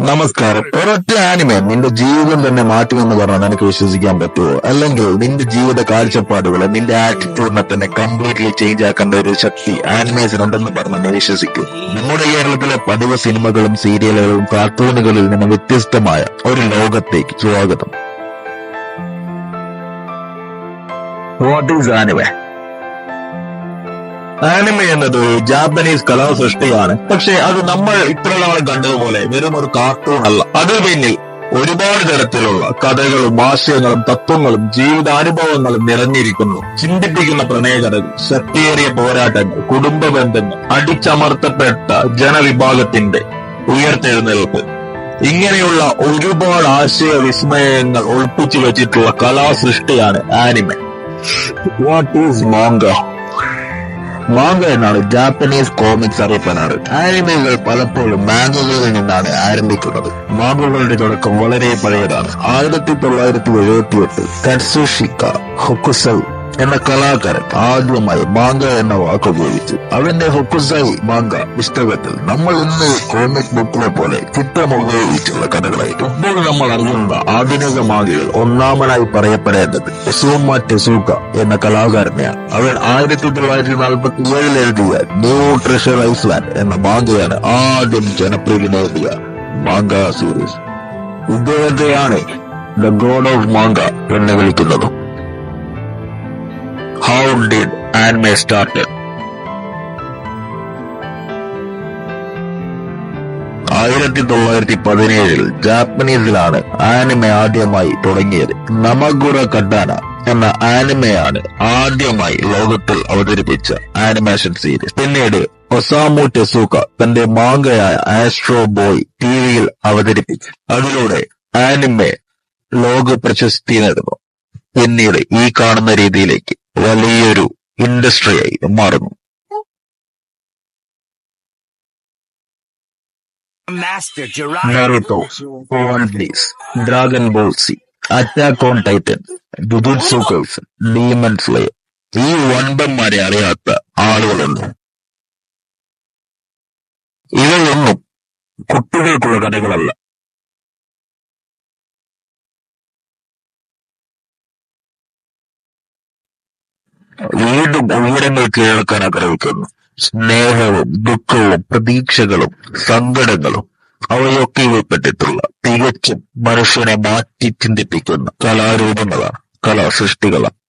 നമസ്കാരം. ഒരൊറ്റ ആനിമ നിന്റെ ജീവിതം തന്നെ മാറ്റുമെന്ന് പറഞ്ഞാൽ നിനക്ക് വിശ്വസിക്കാൻ പറ്റുമോ? അല്ലെങ്കിൽ നിന്റെ ജീവിത കാഴ്ചപ്പാടുകളെ നിന്റെ ആറ്റിറ്റ്യൂഡിനെ തന്നെ കംപ്ലീറ്റ്ലി ചേഞ്ച് ആക്കേണ്ട ഒരു ശക്തി ആനിമേസിനുണ്ടെന്ന് പറഞ്ഞാൽ നീ വിശ്വസിക്കും. നമ്മുടെ കേരളത്തിലെ പതിവ് സിനിമകളും സീരിയലുകളും കാർട്ടൂണുകളിൽ നിന്ന് വ്യത്യസ്തമായ ഒരു ലോകത്തേക്ക് സ്വാഗതം. വാട്ട് ഈസ് ആനിമെ ആനിമെ എന്നത് ഒരു ജാപ്പനീസ് കലാസൃഷ്ടിയാണ്. പക്ഷെ അത് നമ്മൾ ഇത്ര നാൾ കണ്ടതുപോലെ വെറും ഒരു കാർട്ടൂൺ അല്ല. അത് പിന്നിൽ ഒരുപാട് തരത്തിലുള്ള കഥകളും ആശയങ്ങളും തത്വങ്ങളും ജീവിതാനുഭവങ്ങളും നിറഞ്ഞിരിക്കുന്നു. ചിന്തിപ്പിക്കുന്ന പ്രണയകഥകൾ ശക്തിയേറിയ പോരാട്ടങ്ങൾ കുടുംബ ബന്ധങ്ങൾ അടിച്ചമർത്തപ്പെട്ട ജനവിഭാഗത്തിന്റെ ഉയർത്തെഴുന്നേൽപ്പ്. ഇങ്ങനെയുള്ള ഒരുപാട് ആശയ വിസ്മയങ്ങൾ ഒളിപ്പിച്ചു വെച്ചിട്ടുള്ള കലാസൃഷ്ടിയാണ് anime. What is manga manga എന്നാണ് ജാപ്പനീസ് കോമിക്സ് അറിയപ്പെടാറ് ആനിമകൾ പലപ്പോഴും മാങ്കകളിൽ നിന്നാണ് ആരംഭിക്കുന്നത്. മാങ്കകളുടെ തുടക്കം വളരെ പഴയതാണ്. ആയിരത്തി തൊള്ളായിരത്തി എഴുപത്തി എട്ട് കട്സുഷിക്ക ഹൊക്കുസൈ എന്ന കലാകാരൻ ആദ്യമായി മാങ്ക എന്ന വാക്ക് ഉപയോഗിച്ചു. അവന്റെ ഹൊക്കുസായി മാങ്ക പുസ്തകത്തിൽ നമ്മൾ ഇന്ന് കോമിക് ബുക്കിലെ പോലെ ചിത്രം ഉപയോഗിച്ചുള്ള കഥകളായിരുന്നു ഇപ്പോൾ നമ്മൾ അറിയുന്ന ആധുനിക മാഗികൾ ഒന്നാമനായി പറയപ്പെടേണ്ടത് സോമ ടെസൂക്ക എന്ന കലാകാരനെയാണ്. അവൻ ആയിരത്തി തൊള്ളായിരത്തി നാൽപ്പത്തി ഏഴിൽ എഴുതിയ ന്യൂ ട്രഷർ ഐസ്ലാൻഡ് എന്ന മാങ്കയാണ് ആദ്യം ജനപ്രീതി നേടിയ മാങ്ക സീരീസ് ഇദ്ദേഹത്തെയാണ് ദ ഗോഡ് ഓഫ് മാങ്ക എന്ന് വിളിക്കുന്നത്. ഹൗ did anime സ്റ്റാർട്ട് ആയിരത്തി തൊള്ളായിരത്തി പതിനേഴിൽ ജാപ്പനീസിലാണ് ആനിമ ആദ്യമായി തുടങ്ങിയത്. നമഗുറ കട്ടാന എന്ന ആനിമയാണ് ആദ്യമായി ലോകത്തിൽ അവതരിപ്പിച്ച ആനിമേഷൻ സീരീസ് പിന്നീട് ഒസാമു ടെസൂക്ക തന്റെ മാങ്കയായ ആസ്ട്രോ ബോയ് ടിവിയിൽ അവതരിപ്പിച്ചു. അതിലൂടെ ആനിമെ ലോക പ്രശസ്തി നേടുന്നു. പിന്നീട് ഈ കാണുന്ന രീതിയിലേക്ക് വലിയൊരു ഇൻഡസ്ട്രിയായി മാറുന്നു. Dragon Ball C Attack on Titan Demon Flare ഈ ഒൻപന്മാരെ അറിയാത്ത ആളുകളൊന്നും ഇവയൊന്നും കുട്ടികൾക്കുള്ള കഥകളല്ല. വീണ്ടും ഉള്ളടങ്ങൾ കീഴടക്കാൻ ആഗ്രഹിക്കുന്നു. സ്നേഹവും ദുഃഖവും പ്രതീക്ഷകളും സങ്കടങ്ങളും അവയൊക്കെ ഉൾപ്പെട്ടിട്ടുള്ള തികച്ചും മനുഷ്യനെ മാറ്റി ചിന്തിപ്പിക്കുന്ന കലാരൂപങ്ങളാണ് കലാസൃഷ്ടികളാണ്.